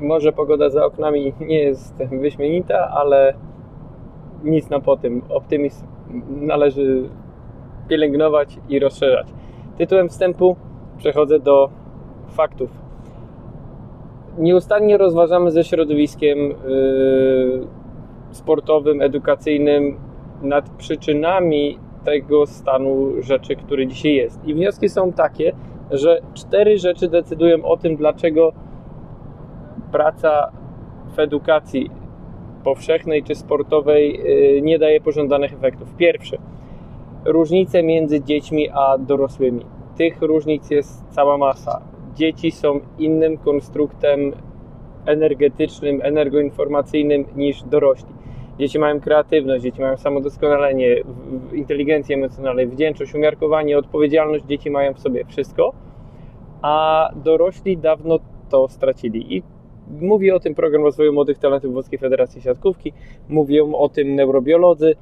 Może pogoda za oknami nie jest wyśmienita, ale nic nam po tym. Optymizm należy pielęgnować i rozszerzać. Tytułem wstępu przechodzę do faktów. Nieustannie rozważamy ze środowiskiem yy, sportowym, edukacyjnym nad przyczynami tego stanu rzeczy, który dzisiaj jest. I wnioski są takie, że cztery rzeczy decydują o tym, dlaczego praca w edukacji powszechnej czy sportowej yy, nie daje pożądanych efektów. Pierwszy, różnice między dziećmi a dorosłymi. Tych różnic jest cała masa. Dzieci są innym konstruktem energetycznym, energoinformacyjnym niż dorośli. Dzieci mają kreatywność, dzieci mają samodoskonalenie, inteligencję emocjonalną, wdzięczność, umiarkowanie, odpowiedzialność. Dzieci mają w sobie wszystko, a dorośli dawno to stracili. I mówi o tym program rozwoju młodych talentów Włoskiej Federacji Siatkówki, mówią o tym neurobiolodzy.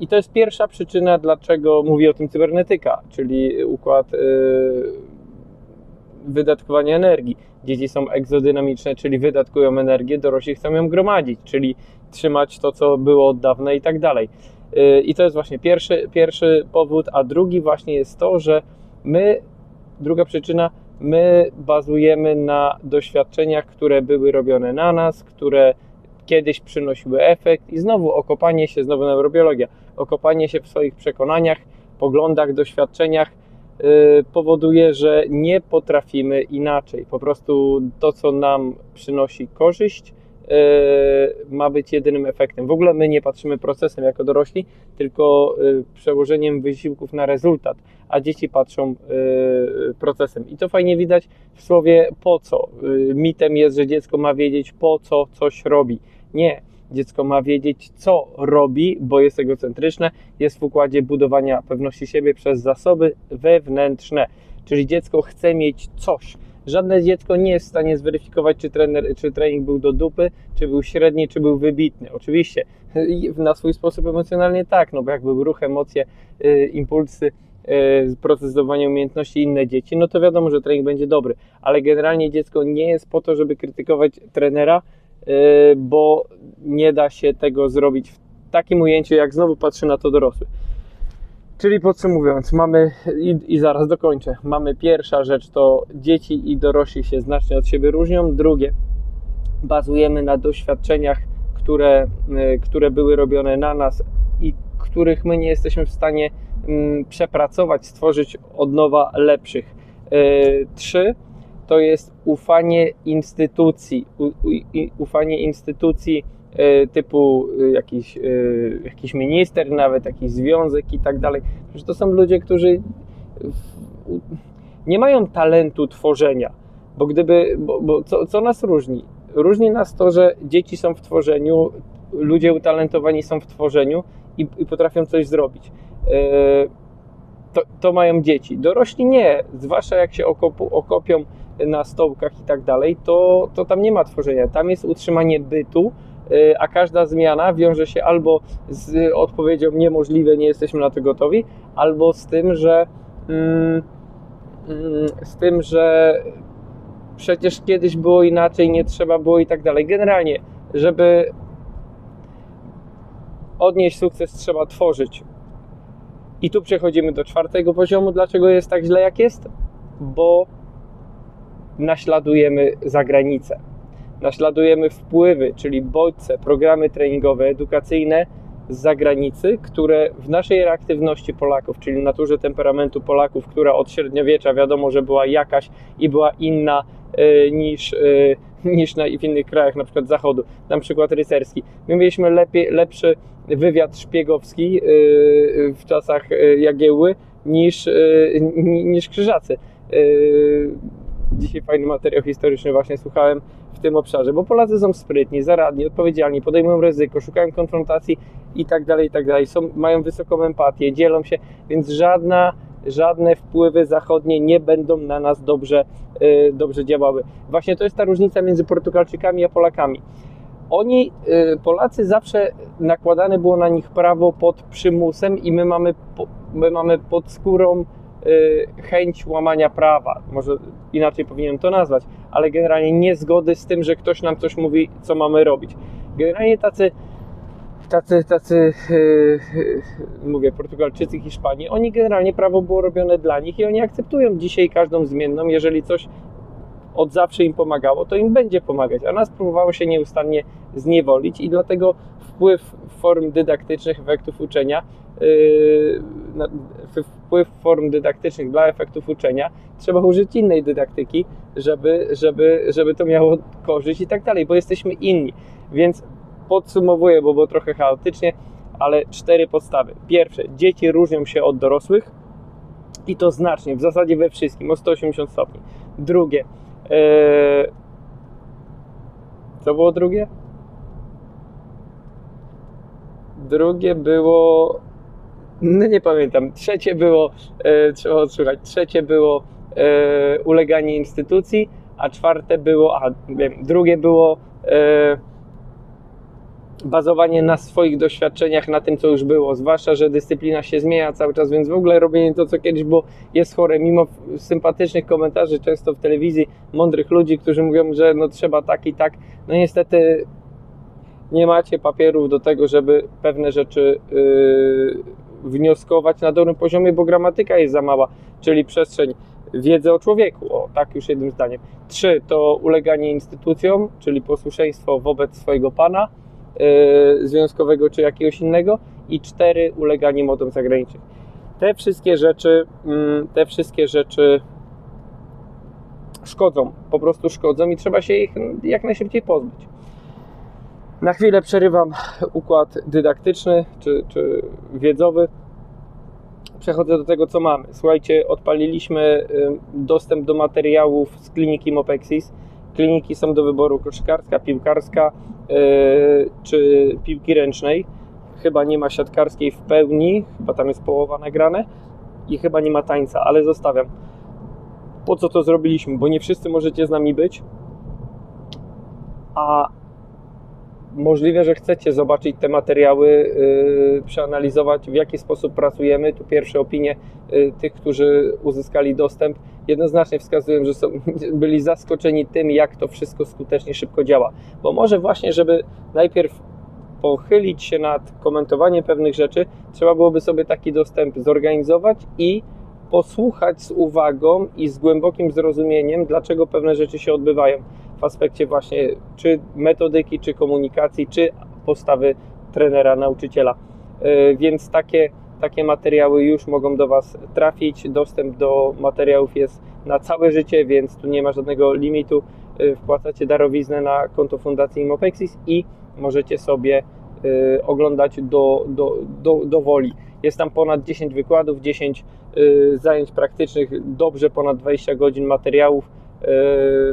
I to jest pierwsza przyczyna, dlaczego mówi o tym cybernetyka, czyli układ wydatkowania energii. Dzieci są egzodynamiczne, czyli wydatkują energię, dorośli chcą ją gromadzić, czyli trzymać to, co było od dawna i tak dalej. I to jest właśnie pierwszy, pierwszy powód, a drugi właśnie jest to, że my, druga przyczyna, my bazujemy na doświadczeniach, które były robione na nas, które kiedyś przynosiły efekt i znowu okopanie się, znowu neurobiologia, okopanie się w swoich przekonaniach, poglądach, doświadczeniach powoduje, że nie potrafimy inaczej. Po prostu to, co nam przynosi korzyść, yy, ma być jedynym efektem. W ogóle my nie patrzymy procesem jako dorośli, tylko yy, przełożeniem wysiłków na rezultat, a dzieci patrzą procesem. I to fajnie widać w słowie po co. Mitem jest, że dziecko ma wiedzieć po co coś robi. Nie. Dziecko ma wiedzieć, co robi, bo jest egocentryczne, jest w układzie budowania pewności siebie przez zasoby wewnętrzne. Czyli dziecko chce mieć coś. Żadne dziecko nie jest w stanie zweryfikować, czy, trener, czy trening był do dupy, czy był średni, czy był wybitny. Oczywiście na swój sposób emocjonalnie tak, no bo jak był ruch, emocje, yy, impulsy, yy, proces zdobywania umiejętności inne dzieci, no to wiadomo, że trening będzie dobry. Ale generalnie dziecko nie jest po to, żeby krytykować trenera, bo nie da się tego zrobić w takim ujęciu, jak znowu patrzy na to dorosły. Czyli podsumowując, mamy i, i, zaraz dokończę. Mamy pierwsza rzecz to dzieci i dorośli się znacznie od siebie różnią. Drugie, bazujemy na doświadczeniach, które, które były robione na nas i których my nie jesteśmy w stanie mm, przepracować, stworzyć od nowa lepszych. Trzy, to jest ufanie instytucji, u, u, ufanie instytucji y, typu y, jakiś, y, jakiś minister, nawet jakiś związek i tak dalej. To są ludzie, którzy nie mają talentu tworzenia, bo gdyby, bo, bo co, co nas różni? Różni nas to, że dzieci są w tworzeniu, ludzie utalentowani są w tworzeniu i, i potrafią coś zrobić. To, to, mają dzieci. Dorośli nie, zwłaszcza jak się okopu, okopią na stołkach i tak dalej, to, to tam nie ma tworzenia. Tam jest utrzymanie bytu, y, a każda zmiana wiąże się albo z odpowiedzią niemożliwe, nie jesteśmy na to gotowi, albo z tym, że mm, mm, z tym, że przecież kiedyś było inaczej, nie trzeba było i tak dalej. Generalnie, żeby odnieść sukces, trzeba tworzyć. I tu przechodzimy do czwartego poziomu. Dlaczego jest tak źle, jak jest? Bo naśladujemy zagranicę. Naśladujemy wpływy, czyli bodźce, programy treningowe, edukacyjne z zagranicy, które w naszej reaktywności Polaków, czyli naturze temperamentu Polaków, która od średniowiecza wiadomo, że była jakaś i była inna y, niż, y, niż na, w innych krajach, na przykład zachodu, na przykład rycerski. My mieliśmy lepiej, lepszy wywiad szpiegowski y, w czasach Jagiełły niż, niż Krzyżacy dzisiaj fajny materiał historyczny właśnie słuchałem w tym obszarze, bo Polacy są sprytni, zaradni, odpowiedzialni, podejmują ryzyko, szukają konfrontacji i tak dalej, i tak dalej. Są, mają wysoką empatię, dzielą się, więc żadna, żadne wpływy zachodnie nie będą na nas dobrze, yy, dobrze działały. Właśnie to jest ta różnica między Portugalczykami a Polakami. oni, y, Polacy, zawsze nakładane było na nich prawo pod przymusem i my mamy, my mamy pod skórą y, chęć łamania prawa. Może inaczej powinienem to nazwać, ale generalnie niezgody z tym, że ktoś nam coś mówi, co mamy robić. Generalnie tacy tacy, tacy yy, mówię, Portugalczycy, Hiszpanii, oni generalnie prawo było robione dla nich i oni akceptują dzisiaj każdą zmienną. Jeżeli coś od zawsze im pomagało, to im będzie pomagać, a nas próbowało się nieustannie zniewolić i dlatego wpływ form dydaktycznych, efektów uczenia, yy, wpływ form dydaktycznych dla efektów uczenia, trzeba użyć innej dydaktyki, żeby, żeby, żeby to miało korzyść i tak dalej, bo jesteśmy inni. Więc podsumowuję, bo było trochę chaotycznie, ale cztery podstawy. Pierwsze, dzieci różnią się od dorosłych i to znacznie, w zasadzie we wszystkim, o 180 stopni. Drugie, ee... co było drugie? Drugie było. No nie pamiętam. Trzecie było, e, trzeba odsłuchać. Trzecie było e, uleganie instytucji, a czwarte było, a wiem, drugie było e, bazowanie na swoich doświadczeniach, na tym, co już było. Zwłaszcza, że dyscyplina się zmienia cały czas, więc w ogóle robienie to, co kiedyś było, jest chore. Mimo sympatycznych komentarzy, często w telewizji, mądrych ludzi, którzy mówią, że no trzeba tak i tak. No niestety nie macie papierów do tego, żeby pewne rzeczy yy, wnioskować na dobrym poziomie, bo gramatyka jest za mała, czyli przestrzeń wiedzy o człowieku. O, tak już jednym zdaniem. Trzy to uleganie instytucjom, czyli posłuszeństwo wobec swojego pana związkowego czy jakiegoś innego. I cztery uleganie modom zagranicznym. Te wszystkie rzeczy, yy, te wszystkie rzeczy szkodzą, po prostu szkodzą i trzeba się ich jak najszybciej pozbyć. Na chwilę przerywam układ dydaktyczny czy, czy wiedzowy. Przechodzę do tego, co mamy. Słuchajcie, odpaliliśmy dostęp do materiałów z kliniki Mopexis. Kliniki są do wyboru koszykarska, piłkarska yy, czy piłki ręcznej. Chyba nie ma siatkarskiej w pełni, chyba tam jest połowa nagrane i chyba nie ma tańca, ale zostawiam. Po co to zrobiliśmy? Bo nie wszyscy możecie z nami być, a Możliwe, że chcecie zobaczyć te materiały, yy, przeanalizować w jaki sposób pracujemy. Tu pierwsze opinie yy, tych, którzy uzyskali dostęp, jednoznacznie wskazują, że są, byli zaskoczeni tym, jak to wszystko skutecznie, szybko działa. Bo może właśnie, żeby najpierw pochylić się nad komentowaniem pewnych rzeczy, trzeba byłoby sobie taki dostęp zorganizować i posłuchać z uwagą i z głębokim zrozumieniem, dlaczego pewne rzeczy się odbywają w aspekcie właśnie czy metodyki, czy komunikacji, czy postawy trenera, nauczyciela. E, więc takie, takie materiały już mogą do Was trafić. Dostęp do materiałów jest na całe życie, więc tu nie ma żadnego limitu. E, wpłacacie darowiznę na konto Fundacji Imopexis i możecie sobie e, oglądać do, do, do, do woli. Jest tam ponad 10 wykładów, 10 zajęć praktycznych, dobrze ponad 20 godzin materiałów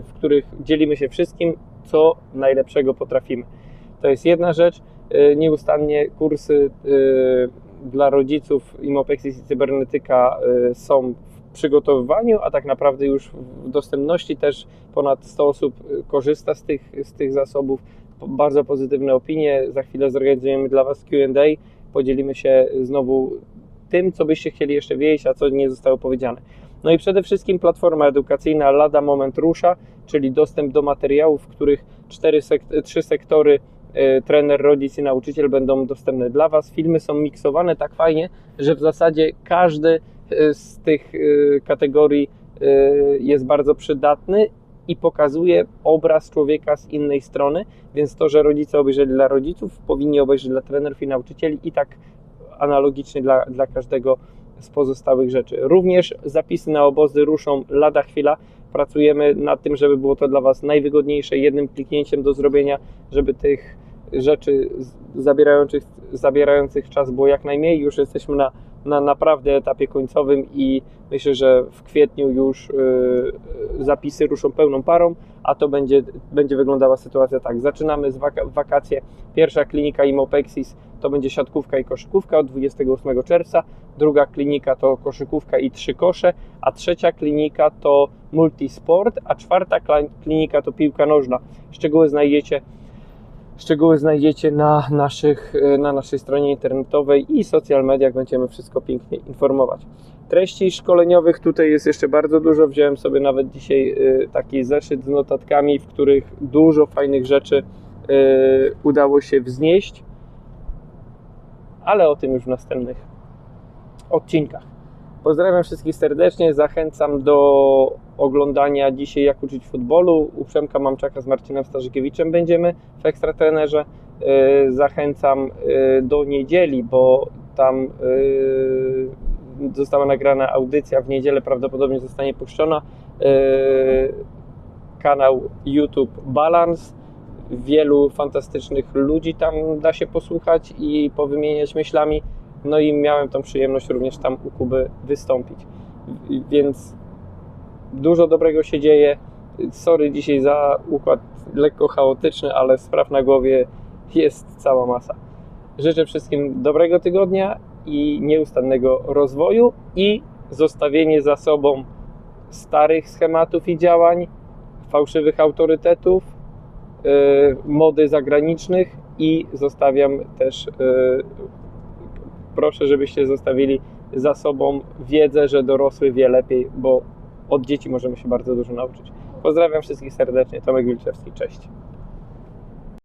w których dzielimy się wszystkim, co najlepszego potrafimy. To jest jedna rzecz. E, nieustannie kursy e, dla rodziców Imopexis i Cybernetyka e, są w przygotowywaniu, a tak naprawdę już w dostępności też ponad 100 osób korzysta z tych, z tych zasobów. Bardzo pozytywne opinie. Za chwilę zorganizujemy dla Was QA. Podzielimy się znowu tym, co byście chcieli jeszcze wiedzieć, a co nie zostało powiedziane. No i przede wszystkim platforma edukacyjna lada moment rusza, czyli dostęp do materiałów, w których cztery sek- trzy sektory y, trener, rodzic i nauczyciel będą dostępne dla Was. Filmy są miksowane tak fajnie, że w zasadzie każdy e, z tych y, kategorii jest bardzo przydatny i pokazuje obraz człowieka z innej strony, więc to, że rodzice obejrzeli dla rodziców, powinni obejrzeć dla trenerów i nauczycieli i tak analogicznie dla, dla każdego z pozostałych rzeczy. Również zapisy na obozy ruszą lada chwila. Pracujemy nad tym, żeby było to dla Was najwygodniejsze, jednym kliknięciem do zrobienia, żeby tych rzeczy zabierających, zabierających czas było jak najmniej. Już jesteśmy na, na naprawdę etapie końcowym i myślę, że w kwietniu już yy, zapisy ruszą pełną parą, a to będzie, będzie wyglądała sytuacja tak. Zaczynamy z waka wakacje. Pierwsza klinika Imopexis to będzie siatkówka i koszykówka od 28 czerwca. Druga klinika to koszykówka i trzy kosze, a trzecia klinika to multisport, a czwarta klinika to piłka nożna. Szczegóły znajdziecie Szczegóły znajdziecie na, naszych, na naszej stronie internetowej i social mediach. Będziemy wszystko pięknie informować. Treści szkoleniowych tutaj jest jeszcze bardzo dużo. Wziąłem sobie nawet dzisiaj y, taki zeszyt z notatkami, w których dużo fajnych rzeczy y, udało się wznieść, ale o tym już w następnych odcinkach. Pozdrawiam wszystkich serdecznie, zachęcam do oglądania dzisiaj Jak uczyć futbolu. U Przemka Mamczaka z Marcinem Starzykiewiczem będziemy w Ekstratrenerze. Y, Zachęcam y, do niedzieli, bo tam y, została nagrana audycja, w niedzielę prawdopodobnie zostanie puszczona. Kanał YouTube Balance. Wielu fantastycznych ludzi tam da się posłuchać i powymieniać myślami. No i miałem tą przyjemność również tam u Kuby wystąpić. Więc dużo dobrego się dzieje. Sorry dzisiaj za układ lekko chaotyczny, ale spraw na głowie jest cała masa. Życzę wszystkim dobrego tygodnia i nieustannego rozwoju i zostawienie za sobą starych schematów i działań, fałszywych autorytetów, mody zagranicznych i zostawiam też, yy, proszę, żebyście zostawili za sobą wiedzę, że dorosły wie lepiej, bo od dzieci możemy się bardzo dużo nauczyć. Pozdrawiam wszystkich serdecznie, Tomek Wilczewski, cześć.